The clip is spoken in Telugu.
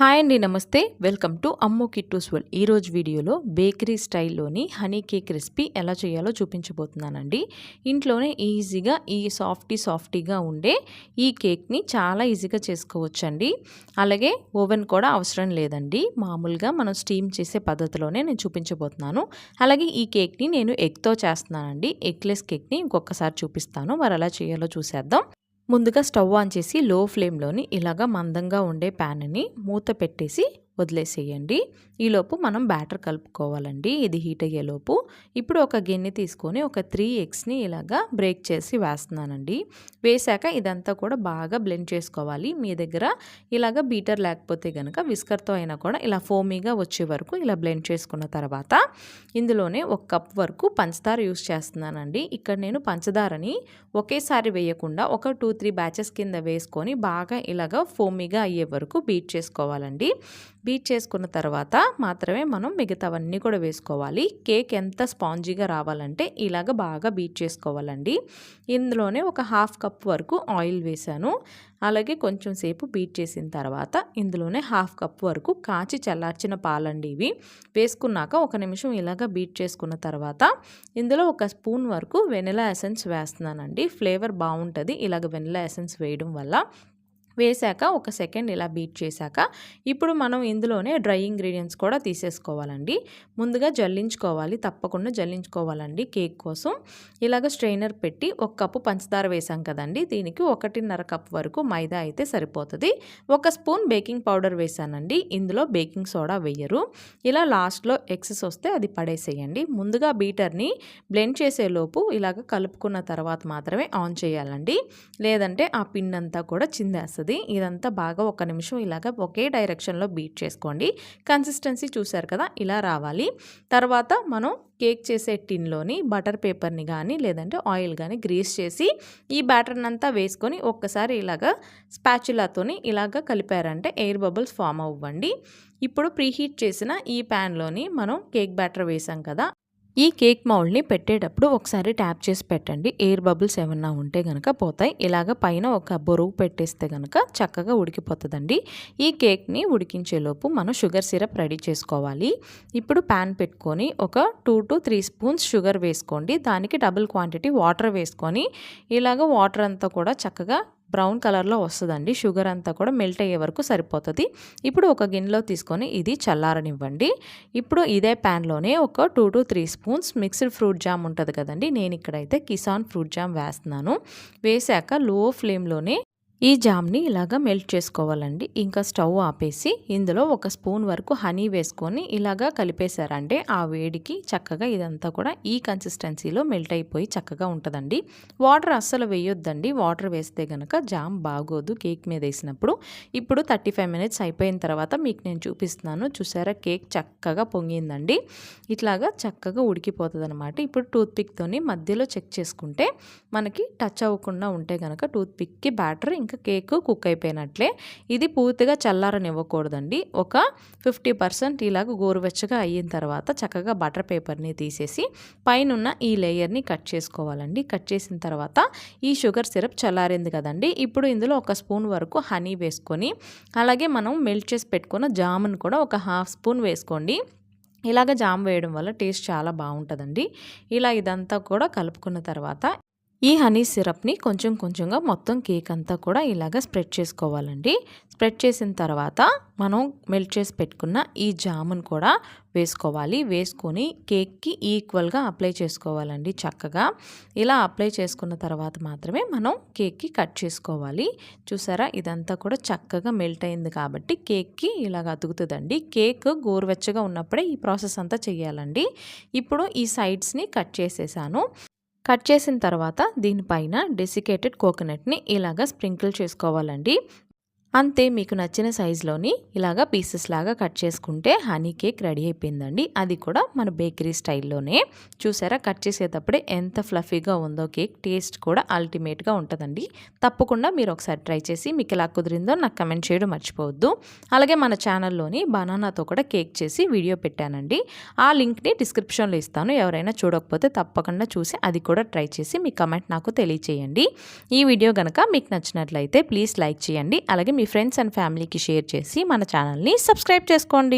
హాయ్ అండి నమస్తే. వెల్కమ్ టు అమ్మో కిట్టూస్ వరల్డ్. ఈరోజు వీడియోలో బేకరీ స్టైల్లోని హనీ కేక్ రెసిపీ ఎలా చేయాలో చూపించబోతున్నానండి. ఇంట్లోనే ఈజీగా ఈ సాఫ్టీ సాఫ్టీగా ఉండే ఈ కేక్ని చాలా ఈజీగా చేసుకోవచ్చండి. అలాగే ఓవెన్ కూడా అవసరం లేదండి. మామూలుగా మనం స్టీమ్ చేసే పద్ధతిలోనే నేను చూపించబోతున్నాను. అలాగే ఈ కేక్ని నేను ఎగ్తో చేస్తున్నానండి. ఎగ్లెస్ కేక్ని ఇంకొకసారి చూపిస్తాను. మరి ఎలా చేయాలో చూసేద్దాం. ముందుగా స్టవ్ ఆన్ చేసి లో ఫ్లేమ్లోని ఇలాగా మందంగా ఉండే ప్యాన్ని మూత పెట్టేసి వదిలేసేయండి. ఈలోపు మనం బ్యాటర్ కలుపుకోవాలండి. ఇది హీట్ అయ్యేలోపు ఇప్పుడు ఒక గిన్నె తీసుకొని ఒక త్రీ ఎగ్స్ని ఇలాగా బ్రేక్ చేసి వేస్తున్నానండి. వేసాక ఇదంతా కూడా బాగా బ్లెండ్ చేసుకోవాలి. మీ దగ్గర ఇలాగ బీటర్ లేకపోతే కనుక విస్కర్తో అయినా కూడా ఇలా ఫోమీగా వచ్చే వరకు ఇలా బ్లెండ్ చేసుకున్న తర్వాత ఇందులోనే ఒక కప్ వరకు పంచదార యూస్ చేస్తున్నానండి. ఇక్కడ నేను పంచదారని ఒకేసారి వేయకుండా ఒక టూ త్రీ బ్యాచెస్ కింద వేసుకొని బాగా ఇలాగ ఫోమీగా అయ్యే వరకు బీట్ చేసుకోవాలండి. బీట్ చేసుకున్న తర్వాత మాత్రమే మనం మిగతావన్నీ కూడా వేసుకోవాలి. కేక్ ఎంత స్పాంజీగా రావాలంటే ఇలాగ బాగా బీట్ చేసుకోవాలండి. ఇందులోనే ఒక హాఫ్ కప్ వరకు ఆయిల్ వేసాను అలాగే కొంచెం సేపు బీట్ చేసిన తర్వాత ఇందులోనే హాఫ్ కప్ వరకు కాచి చల్లార్చిన పాలండి ఇవి. వేసుకున్నాక ఒక నిమిషం ఇలాగ బీట్ చేసుకున్న తర్వాత ఇందులో ఒక స్పూన్ వరకు వెనిలా ఎసెన్స్ వేస్తున్నానండి. ఫ్లేవర్ బాగుంటుంది. ఇలాగ వెనిలా ఎసెన్స్ వేయడం వల్ల వేశాక ఒక సెకండ్ ఇలా బీట్ చేశాక ఇప్పుడు మనం ఇందులోనే డ్రై ఇంగ్రీడియంట్స్ కూడా తీసేసుకోవాలండి. ముందుగా జల్లించుకోవాలి తప్పకుండా జల్లించుకోవాలండి కేక్ కోసం. ఇలాగ స్ట్రైనర్ పెట్టి ఒక కప్పు పంచదార వేసాం కదండి దీనికి ఒకటిన్నర కప్ వరకు మైదా అయితే సరిపోతుంది. ఒక స్పూన్ బేకింగ్ పౌడర్ వేసానండి ఇందులో బేకింగ్ సోడా వేయరు. ఇలా లాస్ట్లో ఎక్సెస్ వస్తే అది పడేసేయండి. ముందుగా బీటర్ని బ్లెండ్ చేసేలోపు ఇలాగ కలుపుకున్న తర్వాత మాత్రమే ఆన్ చేయాలండి. లేదంటే ఆ పిన్ అంతా కూడా చిందేస్తుంది. వస్తుంది ఇదంతా బాగా ఒక నిమిషం ఇలాగ ఒకే డైరెక్షన్లో బీట్ చేసుకోండి. కన్సిస్టెన్సీ చూసారు కదా ఇలా రావాలి. తర్వాత మనం కేక్ చేసే టిన్లోని బటర్ పేపర్ని కానీ లేదంటే ఆయిల్ కానీ గ్రీస్ చేసి ఈ బ్యాటర్ని అంతా వేసుకొని ఒక్కసారి ఇలాగ స్పాచులాతోని ఇలాగ కలిపారంటే ఎయిర్ బబుల్స్ ఫామ్ అవ్వండి. ఇప్పుడు ప్రీహీట్ చేసిన ఈ ప్యాన్లోని మనం కేక్ బ్యాటర్ వేసాం కదా ఈ కేక్ మౌల్డ్ని పెట్టేటప్పుడు ఒకసారి ట్యాప్ చేసి పెట్టండి. ఎయిర్ బబుల్స్ ఏమన్నా ఉంటే కనుక పోతాయి. ఇలాగ పైన ఒక బొరుగు పెట్టేస్తే కనుక చక్కగా ఉడికిపోతుందండి. ఈ కేక్ని ఉడికించేలోపు మనం షుగర్ సిరప్ రెడీ చేసుకోవాలి. ఇప్పుడు ప్యాన్ పెట్టుకొని ఒక two to three spoons sugar వేసుకోండి. దానికి డబుల్ క్వాంటిటీ వాటర్ వేసుకొని ఇలాగ వాటర్ అంతా కూడా చక్కగా బ్రౌన్ కలర్లో వస్తుందండి. షుగర్ అంతా కూడా మెల్ట్ అయ్యే వరకు సరిపోతుంది. ఇప్పుడు ఒక గిన్నెలో తీసుకొని ఇది చల్లారనివ్వండి. ఇప్పుడు ఇదే ప్యాన్లోనే ఒక two to three spoons mixed fruit jam ఉంటుంది కదండి. నేను ఇక్కడైతే కిసాన్ ఫ్రూట్ జామ్ వేస్తున్నాను. వేసాక లో ఫ్లేమ్లోనే ఈ జామ్ని ఇలాగ మెల్ట్ చేసుకోవాలండి. ఇంకా స్టవ్ ఆపేసి ఇందులో ఒక స్పూన్ వరకు హనీ వేసుకొని ఇలాగా కలిపేశారంటే ఆ వేడికి చక్కగా ఇదంతా కూడా ఈ కన్సిస్టెన్సీలో మెల్ట్ అయిపోయి చక్కగా ఉంటుందండి. వాటర్ అస్సలు వేయొద్దండి. వాటర్ వేస్తే కనుక జామ్ బాగోదు కేక్ మీద వేసినప్పుడు. ఇప్పుడు థర్టీ ఫైవ్ మినిట్స్ అయిపోయిన తర్వాత మీకు నేను చూపిస్తున్నాను. చూసారా? కేక్ చక్కగా పొంగిందండి. ఇట్లాగా చక్కగా ఉడికిపోతుంది అనమాట ఇప్పుడు టూత్పిక్తోని మధ్యలో చెక్ చేసుకుంటే మనకి టచ్ అవ్వకుండా ఉంటే కనుక టూత్పిక్కి బ్యాటర్ ఇంకా కేక్ కుక్ అయిపోయినట్లే. ఇది పూర్తిగా చల్లారనివ్వకూడదండి. ఒక ఫిఫ్టీ పర్సెంట్ ఇలాగ గోరువెచ్చగా అయిన తర్వాత చక్కగా బటర్ పేపర్ని తీసేసి పైనున్న ఈ లేయర్ని కట్ చేసుకోవాలండి. కట్ చేసిన తర్వాత ఈ షుగర్ సిరప్ చల్లారింది కదండి. ఇప్పుడు ఇందులో ఒక స్పూన్ వరకు హనీ వేసుకొని అలాగే మనం మెల్ట్ చేసి పెట్టుకున్న జామును కూడా ఒక హాఫ్ స్పూన్ వేసుకోండి. ఇలాగ జామ్ వేయడం వల్ల టేస్ట్ చాలా బాగుంటుందండి. ఇలా ఇదంతా కూడా కలుపుకున్న తర్వాత ఈ హనీ సిరప్ని కొంచెం కొంచెంగా మొత్తం కేక్ అంతా కూడా ఇలాగ స్ప్రెడ్ చేసుకోవాలండి. స్ప్రెడ్ చేసిన తర్వాత మనం మెల్ట్ చేసి పెట్టుకున్న ఈ జామును కూడా వేసుకోవాలి. వేసుకొని కేక్కి ఈక్వల్గా అప్లై చేసుకోవాలండి చక్కగా. ఇలా అప్లై చేసుకున్న తర్వాత మాత్రమే మనం కేక్కి కట్ చేసుకోవాలి. చూసారా? ఇదంతా కూడా చక్కగా మెల్ట్ అయింది కాబట్టి కేక్కి ఇలాగ అతుకుతుందండి. కేక్ గోరువెచ్చగా ఉన్నప్పుడే ఈ ప్రాసెస్ అంతా చేయాలండి ఇప్పుడు ఈ సైడ్స్ని కట్ చేసేసాను. కట్ చేసిన తర్వాత దీనిపైన డెసికేటెడ్ కోకోనట్ని ఇలాగ స్ప్రింకిల్ చేసుకోవాలండి. అంతే మీకు నచ్చిన సైజులోని ఇలాగా పీసెస్ లాగా కట్ చేసుకుంటే హనీ కేక్ రెడీ అయిపోయిందండి. అది కూడా మన బేకరీ స్టైల్లోనే. చూసారా కట్ చేసేటప్పుడే ఎంత ఫ్లఫీగా ఉందో కేక్ టేస్ట్ కూడా అల్టిమేట్గా ఉంటుందండి. తప్పకుండా మీరు ఒకసారి ట్రై చేసి మీకు ఎలా కుదిరిందో నాకు కమెంట్ చేయడం మర్చిపోవద్దు. అలాగే మన ఛానల్లోని బనానాతో కూడా కేక్ చేసి వీడియో పెట్టానండి. ఆ లింక్ని డిస్క్రిప్షన్లో ఇస్తాను. ఎవరైనా చూడకపోతే తప్పకుండా చూసి అది కూడా ట్రై చేసి మీ కమెంట్ నాకు తెలియచేయండి. ఈ వీడియో కనుక మీకు నచ్చినట్లయితే ప్లీజ్ లైక్ చేయండి. అలాగే మీ ఫ్రెండ్స్ అండ్ ఫ్యామిలీకి షేర్ చేసి మన ఛానల్ని సబ్స్క్రైబ్ చేసుకోండి.